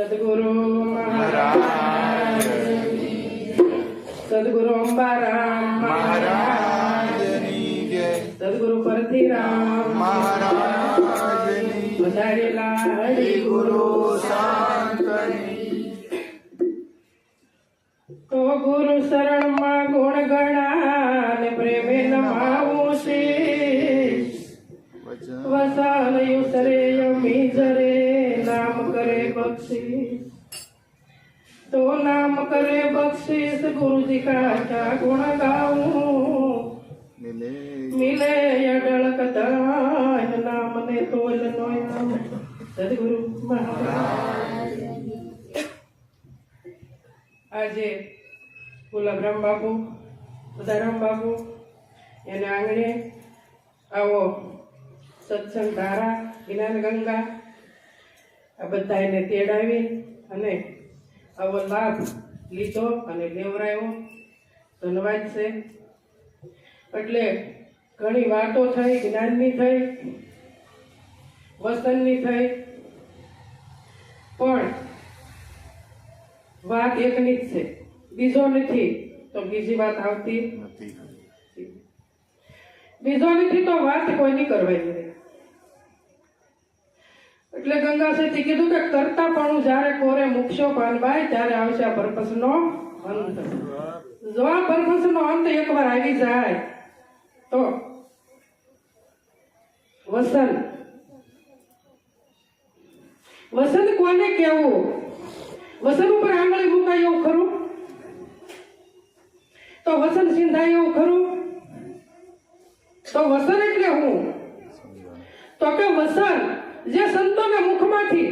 સદગુરુ મહારાજ સદગુરુ અંબારામ મહારાજની જય સદગુરુ પરથીરામ વધારેલા શ્રી ગુરુ શાંતની તો ગુરુ શરણમાં ગુણ ગણા ગુરુજી કા ક્યા ગુણ ગાऊं મિલે મિલે અડળ કદાચ નામ ને તોલ નોયામ સદગુરુ મહારાજ આજે ગુલાબરામ બાપુ સદારામ બાપુ એને આંગણે આવો સત્સંગ ધારા જ્ઞાન ગંગા આ બધા એને તેડાવી અને આવો લાભ લીધો અને લેવરાયો ધન્યવાદ છે. એટલે ઘણી વાતો થઈ જ્ઞાનની થઈ વસનની થઈ. પણ વાત એકની જ છે. બીજો નથી તો બીજી વાત આવતી બીજો નથી તો વાત કોઈની કરવાની નહીં. એટલે ગંગા સેઠી કીધું કે કરતા પણ જ્યારે કોરે મૂકશો પાનભાઈ ત્યારે આવશે આ પર્પસ નો અંત. જો આ purpose અંત એકવાર આવી જાય તો વસન વસન કોને કેવું વસન ઉપર આંગળી મુકાય એવું ખરું? તો વસન સિંધાય એવું ખરું? તો વસન એટલે હું? તો કે વસન જે સંતોના મુખમાંથી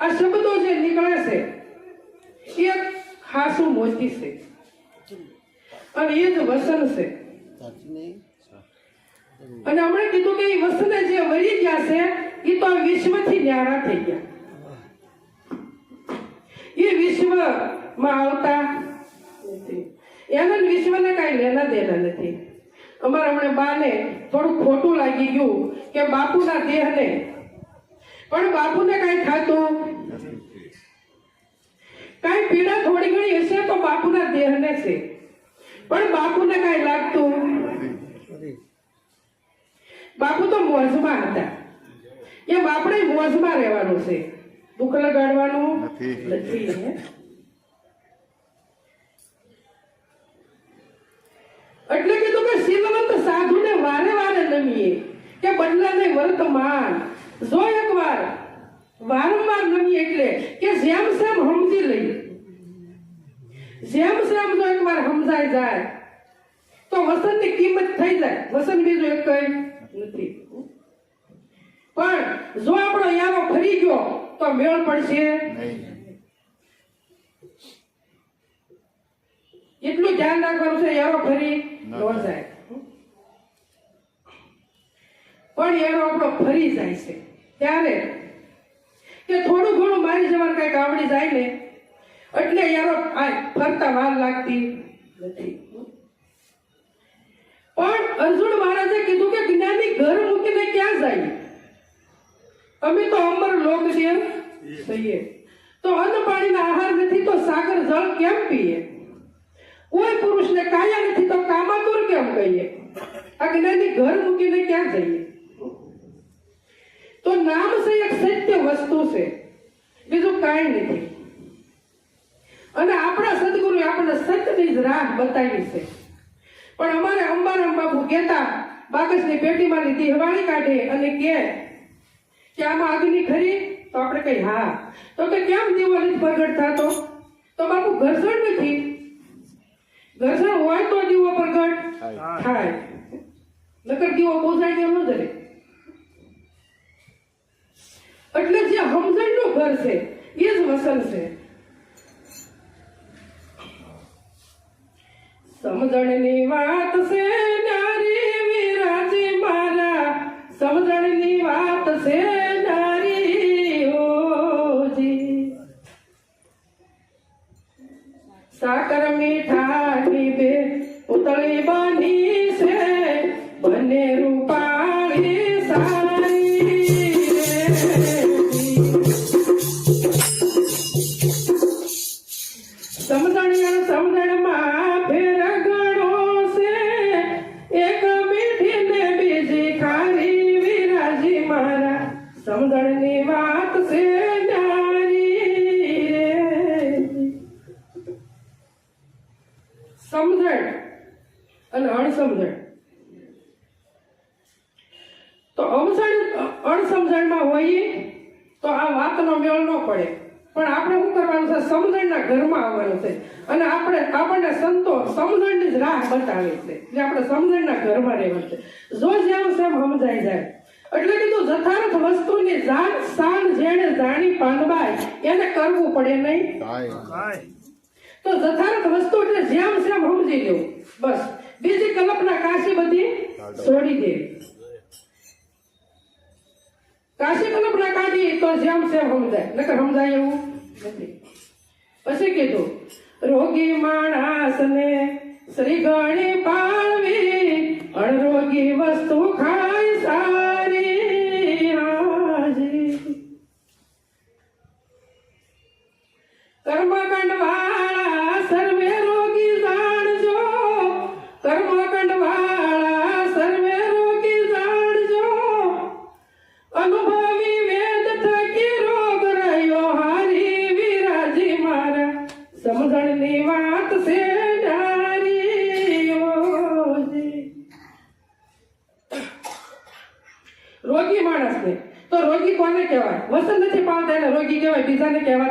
આ શબ્દો જે નીકળે છે, એ ખાસું મોતી છે. અને એ જ વસન છે. અને હમણાં કીધું કે એ વસન જે વળી ગયા છે, એ તો વિશ્વથી ન્યારા થઈ ગયા. એ વિશ્વમાં આવતા એના વિશ્વને કાંઈ લેના દેના નથી. અમારા હમણાં બાને થોડું ખોટું લાગી ગયું કે બાપુના દેહને. પણ બાપુને કાંઈ થતું કાંઈ પીડા થોડી ઘણી હશે તો બાપુના દેહને છે પણ બાપુને કાંઈ લાગતું? બાપુ તો મોજમાં હતા. એ બાપડે મોજમાં રહેવાનું છે. દુઃખ લગાડવાનું નથી. નથી એટલે કીધું કે શ્રીમંત સાધુને વારે વારે નમીએ કે બદલાને વર્તમાન જો એકવાર વારંવાર નમીએ એટલે કે જેમ સેમ સમજી લઈ. જેમ સેમ જો એકવાર સમજાઈ જાય તો વસનની કિંમત થઈ જાય. વસન બીજું એક કઈ નથી. પણ જો આપણો યારો ફરી ગયો તો મેળ પડશે. એટલું ધ્યાન રાખવાનું છે યારો ફરી ન. જાય. પણ યારો આપણો ફરી જાય છે. ત્યારે કે થોડું ઘણું મારી જવાનું કંઈક આવડી જાય ને એટલે યારો ફરતા વાર લાગતી નથી. પણ અર્જુન મહારાજે કીધું કે જ્ઞાની ઘર મૂકીને ક્યાં જાય? અમે તો અમર લોક છીએ. તો અન્ન પાણીના આહાર નથી તો સાગર જળ કેમ પીએ? કોઈ પુરુષને કાયા નથી તો કામાતુર કેમ કહીએ? આ જ્ઞાની ઘર મૂકીને ક્યાં જઈએ? તો નામ છે એક સત્ય વસ્તુ છે. બીજું કાંઈ નથી. અને આપણા સદગુરુએ આપણને સત્યની જ રાહ બતાવી છે. પણ અમારે અંબારામ બાપુ કહેતા બાકસની પેટીમાંથી દિહવાળી કાઢે અને કે કે આમાં અગ્નિ ખરી? તો આપણે કઈ હા. તો કે કેમ દીવો નથી પ્રગટ થતો? તો બાપુ ઘર્ષણ નથી. ઘર્ષણ હોય તો દીવો પ્રગટ થાય. નકર દીવો પોસાય એમ ન જરે એટલે જે સમજણનું ઘર છે, એ જ વસન છે. સમજણની વાત છે નારી વિરાજી મારા. સમજણની વાત છે નારી ઓજી સાકર મીઠાની સમજણ અને અણસમજણ તો અવસણ અણસમજણમાં હોઈએ તો આ વાતનો મેળ ન પડે. પણ આપણે શું કરવાનું છે? સમજણના ઘરમાં આવવાનું છે. અને આપણે આપણને સંતો સમજણની જ રાહ બતાવે છે જે આપણે સમજણના ઘરમાં રહેવાનું છે. જો જેમ સેમ સમજાઈ જાય. એટલે કીધું, જથાર્થ વસ્તુની જાત સાન જેણે જાણી પાંડવાય એને કરવું પડે નહીં. તો જથાર્થ વસ્તુ એટલે જેમ સેમ સમજી લેવું બસ. બીજી કલ્પના કાશી બધી છોડી દે. કાશી કલ્પના કાઢી તો જેમ સેમ સમજાય. નકર સમજાય એવું નથી. પછી કીધું, રોગી માણસને શ્રી ગણી પાળવી, અણરોગી વસ્તુ ખાય સારી કર્મકાંડ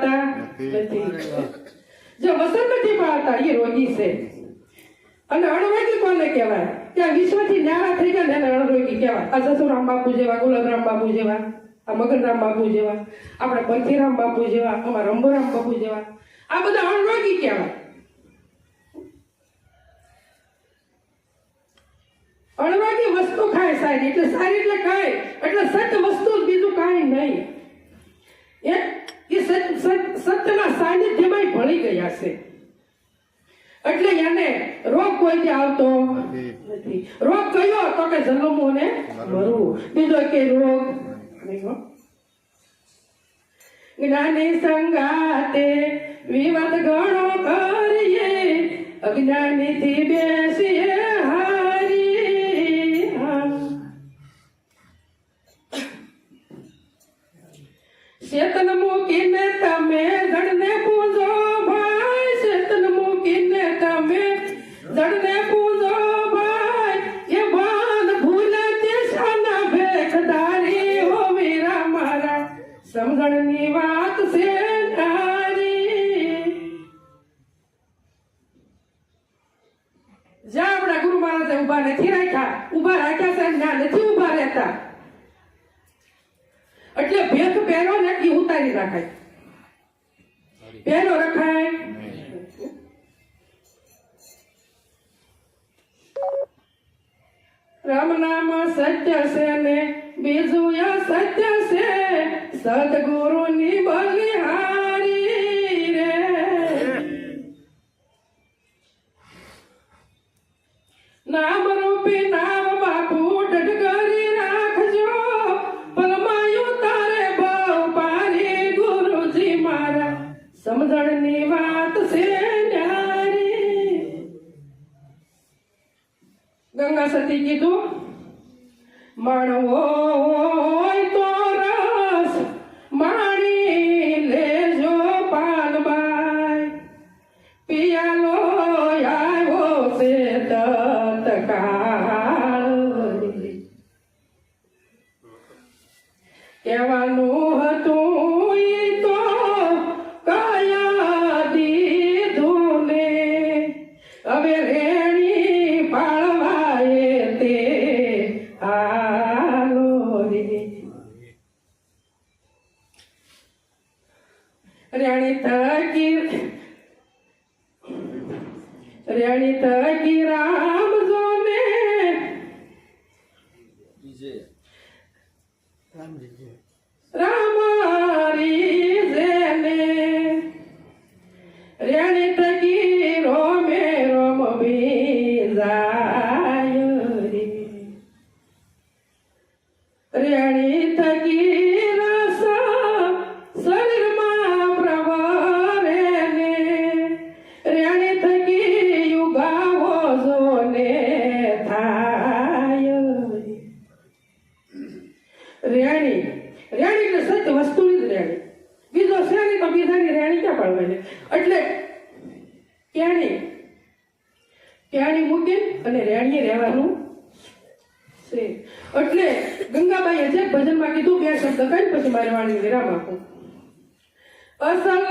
બીજાને નથી. જો વસન નથી પાળતા એ રોગી છે. અને અણરોગી કોને કહેવાય? ત્યાં વિશ્વથી ન્યારા થઈ ગયા ને એને અણરોગી કહેવાય. આ જસુરામ બાપુ જેવા ગુલાબરામ બાપુ જેવા આ મગનરામ બાપુ જેવા આપણે બંધીરામ બાપુ જેવા અમારા રંભુરામ બાપુ જેવા આ બધા અણરોગી કહેવાય. અણવાગી વસ્તુ ખાય સારી એટલે સારી એટલે ખાય એટલે સત વસ્તુ બીજું કાંઈ નહીં. એ એ સત- સત- સત્યના સાનિધ્યમાં ભળી ગયા છે. એટલે એને રોગ કોઈથી આવતો? નથી. રોગ કયો તો કે જન્મવું ને મરવું. બીજો કે રોગ? જ્ઞાની સંગાતે વિવાદ ઘણો સમજણની વાત છે જ્યાં આપણા ગુરુ મહારાજે ઊભા નથી રાખ્યા. ઊભા રાખ્યા છે ના, નથી ઊભા રહેતા. એટલે ભેખ પહેરો ને એ ઉતારી રાખાય. પહેરો રખાય. રામ નામ સત્ય છે ને બીજું સત્ય છે. સદગુરુ ની બલિહારી. रेणित की रेणित की એટલે ક્યાણી ક્યાણી મૂકી અને રેણીએ રહેવાનું છે. એટલે ગંગાબાઈએ જે ભજનમાં કીધું બે શબ્દ કઈ પછી મારે વાણી વિરામ આપું? અસલ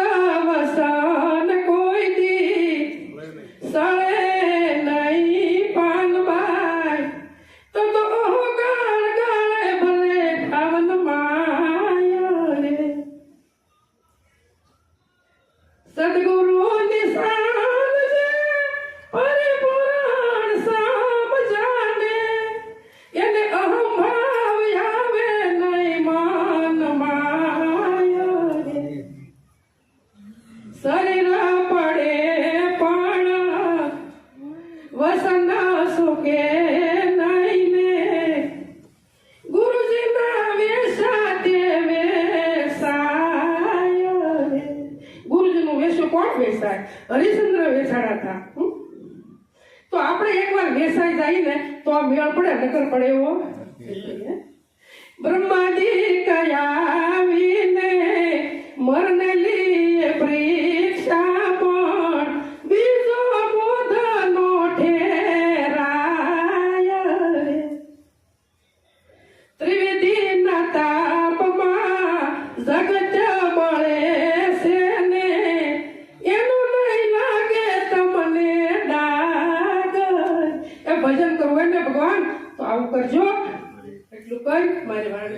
ગુરુજીનું વેશું કોણ વેસાય હરિશ્ચંદ્ર વેસાડા હતા તો આપણે એકવાર વેસાઈ જાય ને તો આ મેળ પડે, નકર પડે એવો? બ્રહ્માજી કયાવીને મરને લીએ પરીક્ષા પણ, બીજો બોધનો ઠેરાય. ત્રિવેદી ત્રિવેદીના તાપમાં મળે very, very